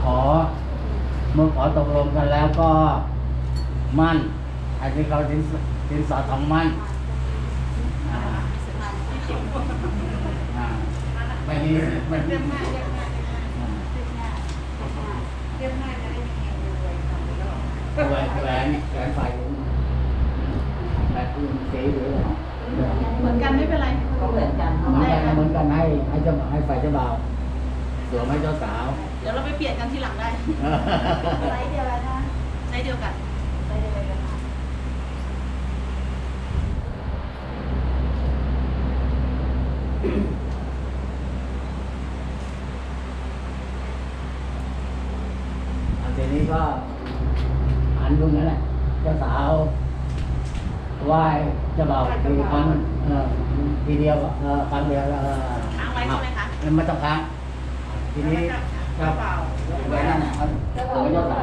ขอ เมื่อขอตกลงกันแล้วก็มั่น อันนี้เขาสินสินสอดทองมั่นอ่าอ่าไม่มีไม่เรีมียบง่ายเรียบง่ายเรียบง่ายเรียบง่ายจะได้มีเงินรวยๆทำแหวนแหวนแหวนไฟแบบอื่นสีหรืออะไรเหมือนกันไม่เป็นไรก็เหมือนกันเหมือนกันเหมือนกันให้ให้เจ้าให้ไฟเจ้าบ่าว วมให้เจ้าสาว เดี๋ยวเราไปเปลี่ยนกันทีหลังได้ไซส์เดียวกันนะไซส์เดียวกันไซส์เดียวกันค่ะอันทีนี้ก็หันตรงนั้นแหละเจ้าสาวไหว้เจ้าบ่าวทีครั้งเออทีเดียวเออครั้งเดียวเออค้างไว้ใช่ไหมคะไม่ต้องค้าง ทีนี้ครับไว้นั่นนะครับเดี๋ยวยอดสา